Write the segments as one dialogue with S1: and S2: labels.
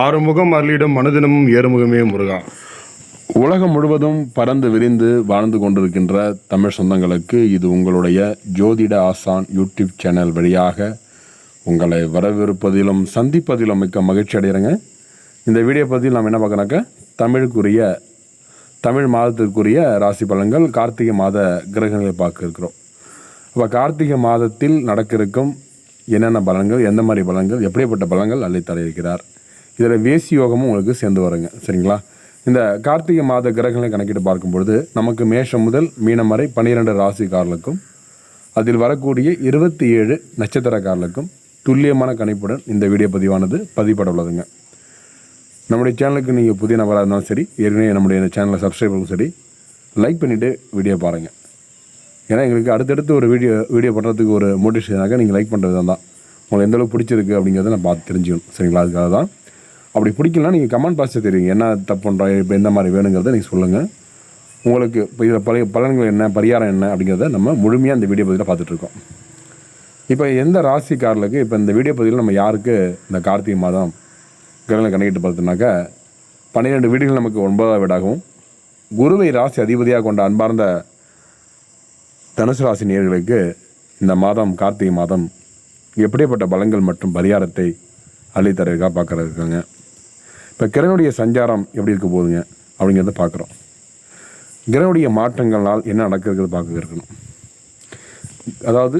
S1: ஆறுமுகம் அருளிடும் மனுதினமும் ஏறுமுகமே முருகா.
S2: உலகம் முழுவதும் பறந்து விரிந்து வாழ்ந்து கொண்டிருக்கின்ற தமிழ் சொந்தங்களுக்கு இது உங்களுடைய ஜோதிட ஆசான் யூடியூப் சேனல் வழியாக உங்களை வரவிருப்பதிலும் சந்திப்பதிலும் மிக்க மகிழ்ச்சி அடைகிறேங்க. இந்த வீடியோ பற்றி நாம் என்ன பார்க்கணாக்கா தமிழுக்குரிய தமிழ் மாதத்திற்குரிய ராசி பலன்கள் கார்த்திகை மாத கிரகங்களை பார்க்க இருக்கிறோம். அப்போ கார்த்திகை மாதத்தில் நடக்க இருக்கும் என்னென்ன பலன்கள் எந்த மாதிரி பலன்கள் எப்படிப்பட்ட பலன்கள் அள்ளித்தர இருக்கிறார் இதில் வேசி யோகமும் உங்களுக்கு சேர்ந்து வருங்க. சரிங்களா? இந்த கார்த்திகை மாத கிரகங்களை கணக்கிட்டு பார்க்கும்பொழுது நமக்கு மேஷம் முதல் மீனம் வரை பன்னிரெண்டு ராசிக்காரர்களுக்கும் அதில் வரக்கூடிய இருபத்தி ஏழு நட்சத்திரக்காரர்களுக்கும் துல்லியமான கணிப்புடன் இந்த வீடியோ பதிவானது பதிப்பட உள்ளதுங்க. நம்முடைய சேனலுக்கு நீங்கள் புதிய நபராக இருந்தாலும் சரி ஏற்கனவே நம்முடைய சேனலை சப்ஸ்கிரைப் பண்ணும் சரி லைக் பண்ணிவிட்டு வீடியோ பாருங்கள் ஏன்னா எங்களுக்கு அடுத்தடுத்து ஒரு வீடியோ வீடியோ பண்ணுறதுக்கு ஒரு மோட்டிவேஷனாக நீங்கள் லைக் பண்ணுறது தான் உங்களுக்கு எந்தளவுக்கு பிடிச்சிருக்கு அப்படிங்கிறத நான் பார்த்து தெரிஞ்சுக்கணும். சரிங்களா? அதுக்காக தான் அப்படி பிடிக்கலனா நீங்கள் கமெண்ட் பாக்ஸில் தெரியுங்க என்ன தப்பு பண்ணுறோம் இப்போ எந்த மாதிரி வேணுங்கிறத நீங்கள் சொல்லுங்கள் உங்களுக்கு இப்போ இதில் பழைய பலன்கள் என்ன பரிகாரம் என்ன அப்படிங்கிறத நம்ம முழுமையாக இந்த வீடியோ பதிவில் பார்த்துட்ருக்கோம் இப்போ எந்த ராசிக்காரர்களுக்கு இப்போ இந்த வீடியோ பதிவில் நம்ம யாருக்கு இந்த கார்த்திகை மாதம் கிரகங்களை கணக்கிட்டு பார்த்தோம்னாக்கா பன்னிரெண்டு வீடுகள் நமக்கு ஒன்பதாவது வீடாகவும் குருவை ராசி அதிபதியாக கொண்ட அன்பார்ந்த தனுசு ராசி நேர்களுக்கு இந்த மாதம் கார்த்திகை மாதம் எப்படிப்பட்ட பலங்கள் மற்றும் பரிகாரத்தை அள்ளித்தரதுக்காக பார்க்குறதுக்காங்க இப்போ கிரகனுடைய சஞ்சாரம் எப்படி இருக்க போகுதுங்க? அப்படிங்கிறத பார்க்குறோம் கிரகனுடைய மாற்றங்களால் என்ன நடக்கிறது பார்க்க இருக்கணும். அதாவது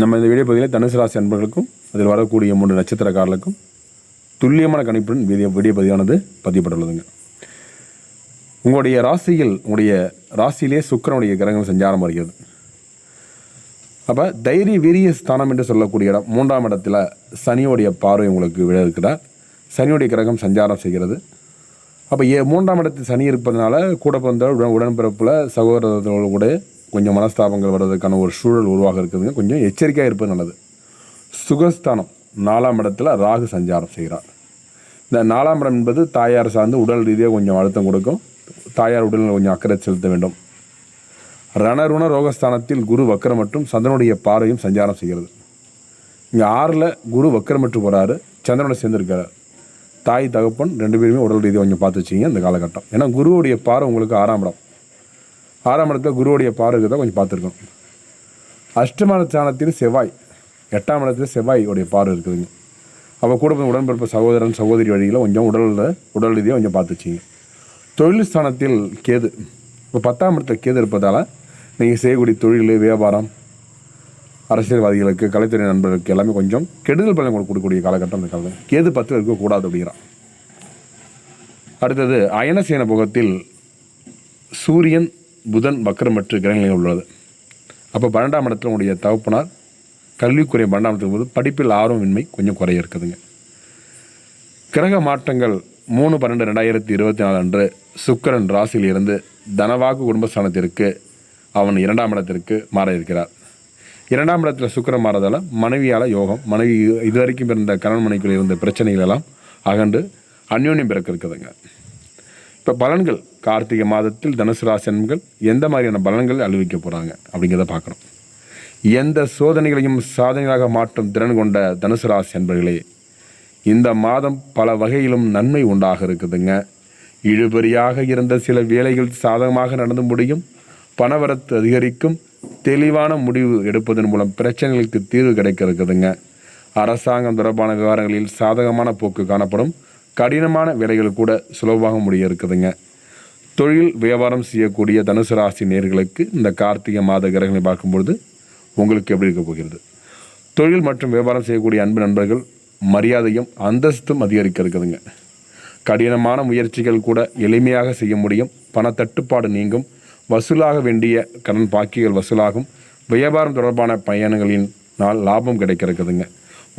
S2: நம்ம இந்த வீடியோ பகுதியில் தனுசு ராசி அன்பர்களுக்கும் அதில் வரக்கூடிய மூன்று நட்சத்திரக்காரர்களுக்கும் துல்லியமான கணிப்புடன் வீடியோ வீடியோ பதிவானது பதியப்பட்டுள்ளதுங்க. உங்களுடைய ராசியில் உங்களுடைய ராசியிலே சுக்கிரனுடைய கிரகங்கள் சஞ்சாரம் வருகிறது. அப்போ தைரிய வீரிய ஸ்தானம் என்று சொல்லக்கூடிய இடம் மூன்றாம் இடத்தில் சனியோடைய பார்வை உங்களுக்கு விழ இருக்கிறார். சனியுடைய கிரகம் சஞ்சாரம் செய்கிறது. அப்போ ஏ மூன்றாம் இடத்தில் சனி இருப்பதனால கூட பிறந்த உடன் உடன்பிறப்பில் சகோதரர்களோடு கூட கொஞ்சம் மனஸ்தாபங்கள் வர்றதுக்கான ஒரு சூழல் உருவாக இருக்குதுங்க கொஞ்சம் எச்சரிக்கையாக இருப்பது நல்லது. சுகஸ்தானம் நாலாம் இடத்துல ராகு சஞ்சாரம் செய்கிறார். இந்த நாலாம் இடம் என்பது தாயார் சார்ந்து உடல் ரீதியாக கொஞ்சம் அழுத்தம் கொடுக்கும். தாயார் உடலில் கொஞ்சம் அக்கறை செலுத்த வேண்டும். ரணருண ரோகஸ்தானத்தில் குரு வக்கரம் மற்றும் சந்திரனுடைய பார்வையும் சஞ்சாரம் செய்கிறது. இங்கே ஆறில் குரு வக்கரமற்று போகிறாரு சந்திரனோட சேர்ந்துருக்காரு. தாய் தகப்பன் ரெண்டு பேருமே உடல் ரீதியாக கொஞ்சம் பார்த்து வச்சிங்க இந்த காலகட்டம். ஏன்னா குருவுடைய பார்வை உங்களுக்கு ஆறாம் இடம். ஆறாம் இடத்துல குருவுடைய பாறை தான் கொஞ்சம் பார்த்துருக்கணும். அஷ்டமான ஸ்தானத்தில் செவ்வாய் எட்டாம் இடத்துல செவ்வாய் உடைய பார்வை இருக்குதுங்க. அப்போ கூட போய் உடன்பிறப்பு சகோதரன் சகோதரி வழியில் கொஞ்சம் உடலில் உடல் ரீதியாக கொஞ்சம் பார்த்துச்சிங்க தொழில் ஸ்தானத்தில் கேது. இப்போ பத்தாம் இடத்துல கேது இருப்பதால் நீங்கள் செய்யக்கூடிய தொழில் வியாபாரம் அரசியல்வாதிகளுக்கு கலைத்துறை நண்பர்களுக்கு எல்லாமே கொஞ்சம் கெடுதல் பலன் கொடுக்கக்கூடிய காலகட்டம் இந்த காலம் கேது பத்தில் இருக்கக்கூடாது அப்படிங்கிறான். அடுத்தது அயனசேன புகத்தில் சூரியன் புதன் வக்கரமற்று கிரகங்கள் உள்ளது. அப்போ பன்னெண்டாம் இடத்துல உங்களுடைய தகப்பனார் கல்விக்குரிய பன்னெண்டாம் போது படிப்பில் ஆர்வமின்மை கொஞ்சம் குறைய இருக்குதுங்க. கிரக மாற்றங்கள் மூணு பன்னெண்டு ரெண்டாயிரத்தி இருபத்தி நாலு அன்று சுக்கிரன் ராசியில் இருந்து தனவாக்கு குடும்பஸ்தானத்திற்கு அவன் இரண்டாம் இடத்திற்கு மாற இருக்கிறார் இரண்டாம் இடத்தில் சுக்கிரன் மாறதால் மனைவியால் யோகம் மனைவி இதுவரைக்கும் இருந்த கணவன் மனைக்குள்ளே இருந்த பிரச்சனைகள் எல்லாம் அகன்று அந்யோன்யம் பிறக்க இருக்குதுங்க. இப்போ பலன்கள் கார்த்திகை மாதத்தில் தனுசு ராசன்கள் எந்த மாதிரியான பலன்கள் அழிவிக்க போகிறாங்க அப்படிங்கிறத பார்க்குறோம் எந்த சோதனைகளையும் சாதனைகளாக மாற்றும் திறன் கொண்ட தனுசு ராசி என்பர்களே இந்த மாதம் பல வகையிலும் நன்மை உண்டாக இருக்குதுங்க. இழுபறியாக இருந்த சில வேலைகள் சாதகமாக நடந்து முடியும். பணவரத்து அதிகரிக்கும். தெளிவான முடிவு எடுப்பதன் மூலம் பிரச்சனைகளுக்கு தீர்வு கிடைக்க இருக்குதுங்க. அரசாங்கம் தொடர்பான விவகாரங்களில் சாதகமான போக்கு காணப்படும். கடினமான வேலைகள் கூட சுலபமாக முடிய இருக்குதுங்க. தொழில் வியாபாரம் செய்யக்கூடிய தனுசு ராசி நேர்களுக்கு இந்த கார்த்திகை மாத கிரகங்களை பார்க்கும்பொழுது உங்களுக்கு எப்படி இருக்க போகிறது? தொழில் மற்றும் வியாபாரம் செய்யக்கூடிய அன்பு நண்பர்கள் மரியாதையும் அந்தஸ்தும் அதிகரிக்க இருக்குதுங்க. கடினமான முயற்சிகள் கூட எளிமையாக செய்ய முடியும். பணத்தட்டுப்பாடு நீங்கும். வசூலாக வேண்டிய கடன் பாக்கிகள் வசூலாகும். வியாபாரம் தொடர்பான பயணங்களின் நாள் லாபம் கிடைக்க இருக்குதுங்க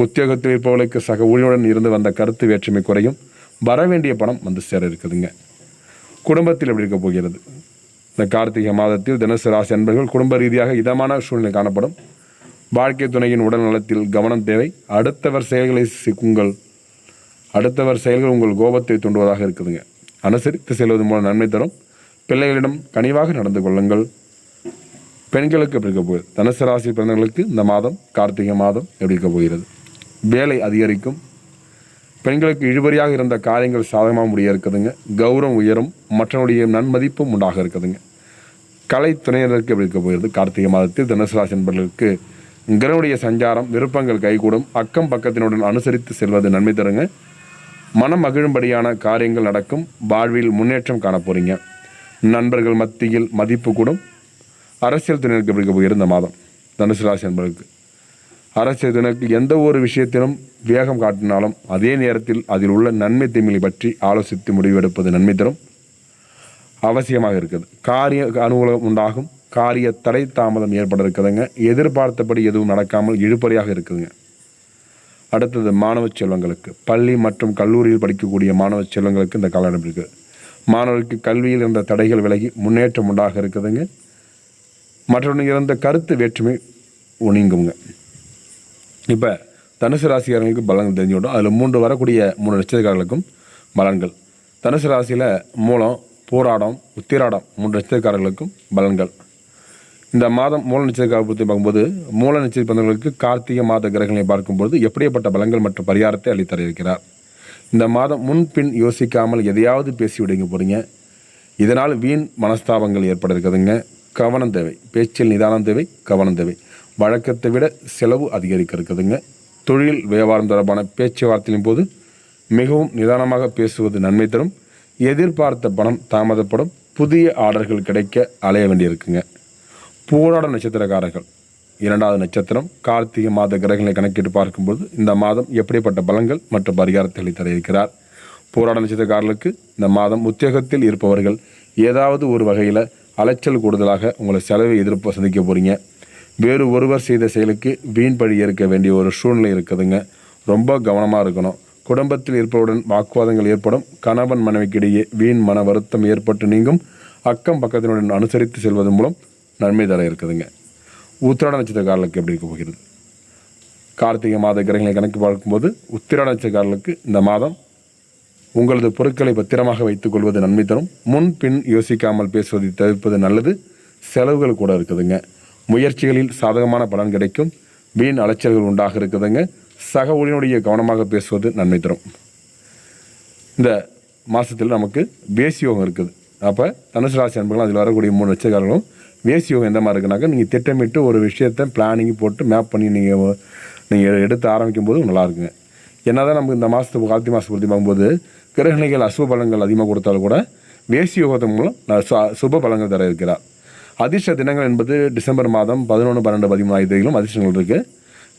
S2: உத்தியோகத்தில் இருப்பவர்களுக்கு சக ஊழியுடன் இருந்து வந்த கருத்து வேற்றுமை குறையும். வர வேண்டிய பணம் வந்து சேர இருக்குதுங்க. குடும்பத்தில் எப்படி இருக்க போகிறது? இந்த கார்த்திகை மாதத்தில் தினசு ராசி அன்பர்கள் குடும்ப ரீதியாக இதமான சூழ்நிலை காணப்படும். வாழ்க்கை துணையின் உடல் நலத்தில் கவனம் தேவை. அடுத்தவர் செயல்களை சிக்குங்கள். உங்கள் அடுத்தவர் செயல்கள் உங்கள் கோபத்தை தூண்டுவதாக இருக்குதுங்க. அனுசரித்து செல்வது மூலம் நன்மை தரும். பிள்ளைகளிடம் கனிவாக நடந்து கொள்ளுங்கள். பெண்களுக்கு எப்படி இருக்க போகுது? தனுசு ராசி பிறந்தவர்களுக்கு இந்த மாதம் கார்த்திகை மாதம் எப்படி இருக்க போகிறது? வேலை அதிகரிக்கும். பெண்களுக்கு இழுபறியாக இருந்த காரியங்கள் சாதகமாக முடிய இருக்குதுங்க. கௌரவம் உயரும் மற்றவனுடைய நன்மதிப்பும் உண்டாக இருக்குதுங்க. கலை துணையினருக்கு எப்படி இருக்க போகிறது? கார்த்திகை மாதத்தில் தனுசு ராசி என்பவர்களுக்கு கிரகனுடைய சஞ்சாரம் விருப்பங்கள் கைகூடும். அக்கம் பக்கத்தினுடன் அனுசரித்து செல்வது நன்மை தருங்க. மனம் மகிழும்படியான காரியங்கள் நடக்கும். வாழ்வில் முன்னேற்றம் காண போகிறீங்க நண்பர்கள் மத்தியில் மதிப்பு கூடும். அரசியல் துணையினருக்கு எப்படி இருக்க போகிறது இந்த மாதம்? தனுசு ராசி என்பவர்களுக்கு. அரசு துணைக்கு எந்த ஒரு விஷயத்திலும் வேகம் காட்டினாலும் அதே நேரத்தில் அதில் உள்ள நன்மை தீமைகளை பற்றி ஆலோசித்து முடிவெடுப்பது நன்மை தரும். அவசியமாக இருக்குது. காரிய அனுகூலம் உண்டாகும். காரிய தடை தாமதம் ஏற்பட இருக்குதுங்க எதிர்பார்த்தபடி எதுவும் நடக்காமல் இழுபறியாக இருக்குதுங்க. அடுத்தது மாணவ செல்வங்களுக்கு. பள்ளி மற்றும் கல்லூரியில் படிக்கக்கூடிய மாணவ செல்வங்களுக்கு இந்த காலம் இருக்குது மாணவர்களுக்கு கல்வியில் இருந்த தடைகள் விலகி முன்னேற்றம் உண்டாக இருக்குதுங்க. மற்றொன்று இருந்த கருத்து வேற்றுமை நீங்குங்க இப்போ தனுசு ராசிக்காரங்களுக்கு பலன்கள் தெரிஞ்சுவிடும் அதில் மூன்று வரக்கூடிய மூணு நட்சத்திரக்காரர்களுக்கும் பலன்கள். தனுசு ராசியில் மூலம் போராடம் உத்திராடம் மூன்று நட்சத்திரக்காரர்களுக்கும் பலன்கள். இந்த மாதம் மூல நட்சத்திரக்கார பற்றி பார்க்கும்போது மூல நட்சத்திரங்களுக்கு கார்த்திகை மாத கிரகங்களை பார்க்கும்போது எப்படிப்பட்ட பலங்கள் மற்றும் பரிகாரத்தை அளித்தர இருக்கிறார். இந்த மாதம் முன்பின் யோசிக்காமல் எதையாவது பேசி விடுங்க போகிறீங்க இதனால் வீண் மனஸ்தாபங்கள் ஏற்பட இருக்குதுங்க கவனம் தேவை. பேச்சில் நிதானம் தேவை கவனம் தேவை. வழக்கத்தை விட செலவு அதிகரிக்க இருக்குதுங்க தொழில் வியாபாரம் தொடர்பான பேச்சுவார்த்தையின் போது மிகவும் நிதானமாக பேசுவது நன்மை தரும். எதிர்பார்த்த பணம் தாமதப்படும். புதிய ஆர்டர்கள் கிடைக்க அலைய வேண்டியிருக்குங்க. போராட நட்சத்திரக்காரர்கள். இரண்டாவது நட்சத்திரம் கார்த்திகை மாத கிரகங்களை கணக்கிட்டு பார்க்கும்போது இந்த மாதம் எப்படிப்பட்ட பலங்கள் மற்றும் பரிகாரத்தை தர இருக்கிறார் போராட நட்சத்திரக்காரர்களுக்கு இந்த மாதம் உத்தியோகத்தில் இருப்பவர்கள் ஏதாவது ஒரு வகையில் அலைச்சல் கூடுதலாக உங்களை செலவை எதிர்ப்பு சந்திக்க போகிறீங்க வேறு ஒருவர் செய்த செயலுக்கு வீண் பழி ஏற்க வேண்டிய ஒரு சூழ்நிலை இருக்குதுங்க. ரொம்ப கவனமாக இருக்கணும். குடும்பத்தில் இருப்பவருடன் வாக்குவாதங்கள் ஏற்படும். கணவன் மனைவிக்கிடையே வீண் மன வருத்தம் ஏற்பட்டு நீங்கும். அக்கம் பக்கத்தினுடன் அனுசரித்து செல்வதன் மூலம் நன்மை தர இருக்குதுங்க. உத்திராட நட்சத்திரக்காரர்களுக்கு எப்படி இருக்க போகிறது? கார்த்திகை மாத கிரகங்களை கணக்கு பார்க்கும்போது உத்திராட நட்சத்திரக்காரர்களுக்கு இந்த மாதம் உங்களது பொருட்களை பத்திரமாக வைத்துக் கொள்வது நன்மை தரும். முன் பின் யோசிக்காமல் பேசுவதை தவிர்ப்பது நல்லது. செலவுகள் கூட இருக்குதுங்க. முயற்சிகளில் சாதகமான பலன் கிடைக்கும். வீண் அலைச்சல்கள் உண்டாக இருக்குதுங்க. சக ஊழியனுடைய கவனமாக பேசுவது நன்மை தரும். இந்த மாதத்தில் நமக்கு வேசியோகம் இருக்குது. அப்போ தனுசு ராசி அன்பர்கள் அதில் வரக்கூடிய மூணு நட்சத்திரங்களும் வேசியோகம் எந்த மாதிரி இருக்குனாக்கா நீங்கள் திட்டமிட்டு ஒரு விஷயத்தை பிளானிங் போட்டு மேப் பண்ணி நீங்கள் நீங்கள் எடுத்து ஆரம்பிக்கும் போது நல்லா இருக்குங்க. என்னதான் நமக்கு இந்த மாதத்துக்கு கார்த்திகை மாதம் பற்றி பார்க்கும்போது கிரகணிகள் அசுப பலன்கள் அதிகமாக கொடுத்தாலும் கூட வேசி யோகத்தின் மூலம் சு- சுப பலன்கள் தர இருக்கிறார். அதிர்ஷ்ட தினங்கள் என்பது டிசம்பர் மாதம் பதினொன்று பன்னெண்டு பதிமூணு ஆகிய தேதிகளும் அதிர்ஷ்டங்கள் இருக்குது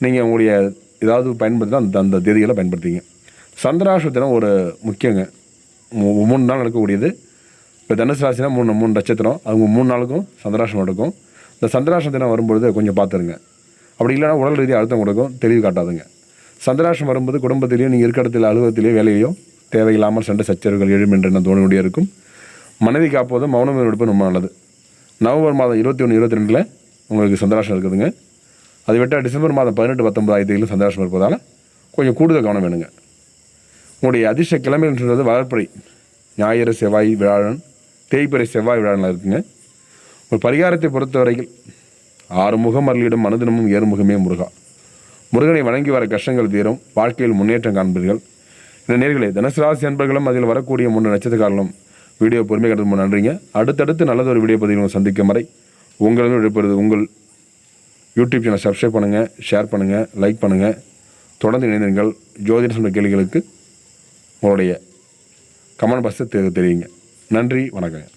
S2: நீங்கள் உங்களுடைய ஏதாவது பயன்படுத்தினா அந்த அந்த தேதிகளை பயன்படுத்திங்க. சந்திராஷ்ட தினம் ஒரு முக்கியங்க. மூணு நாள் நடக்கக்கூடியது. இப்போ தனுசு ராசினா மூணு மூணு நட்சத்திரம். அவங்க மூணு நாளுக்கும் சந்திராஷ்டம் நடக்கும். இந்த சந்திராஷ்ட தினம் வரும்பொழுது கொஞ்சம் பார்த்துருங்க. அப்படி இல்லைன்னா உடல் ரீதியாக அழுத்தம் கொடுக்கும். தெளிவு காட்டாதுங்க. சந்திராஷ்டம் வரும்போது குடும்பத்திலேயோ நீங்கள் இருக்க இடத்துல அலுவலகத்திலேயோ வேலையிலையோ தேவையில்லாமல் சண்டை சச்சரவுகள் எழும் என்ற எண்ணம் தோணுடைய இருக்கும். மனைவி காப்பது மௌனம் எடுப்பது ரொம்ப நல்லது. நவம்பர் மாதம் இருபத்தி ஒன்று இருபத்தி ரெண்டில் உங்களுக்கு சந்தோஷம் இருக்குதுங்க. அதை விட்டால் டிசம்பர் மாதம் பதினெட்டு பத்தொம்பது ஆயிரத்திலும் சந்திராஷ்டம் இருப்பதால் கொஞ்சம் கூடுதல் கவனம் வேணுங்க. உங்களுடைய அதிர்ஷ்ட கிழமைன்றது வளர்ப்பறை ஞாயிறு செவ்வாய் விழாழன் தேய்பிறை செவ்வாய் விழாவில் இருக்குங்க. ஒரு பரிகாரத்தை பொறுத்தவரையில் ஆறு முகம் அருளிடும் மனதினமும் ஏறுமுகமே முருகா. முருகனை வணங்கி வர கஷ்டங்கள் தீரும் வாழ்க்கையில் முன்னேற்றம் காண்பீர்கள். இந்த நேர்களை தனுசு ராசி அன்பர்களும் அதில் வரக்கூடிய மூன்று நட்சத்திரக்காரர்களும் வீடியோ பொறுமை கட்டது நன்றிங்க. அடுத்தடுத்து நல்லது ஒரு வீடியோ பதிவு சந்திக்கும் வரை உங்களிடம் விடைபெறுது உங்கள் யூடியூப் சேனல் சப்ஸ்கிரைப் பண்ணுங்கள் ஷேர் பண்ணுங்கள் லைக் பண்ணுங்கள் தொடர்ந்து இணைந்திருங்கள். ஜோதிட சொன்ன கேள்விகளுக்கு உங்களுடைய கமெண்ட் பாக்ஸை தெரிவிங்க தெரியுங்க. நன்றி வணக்கங்க.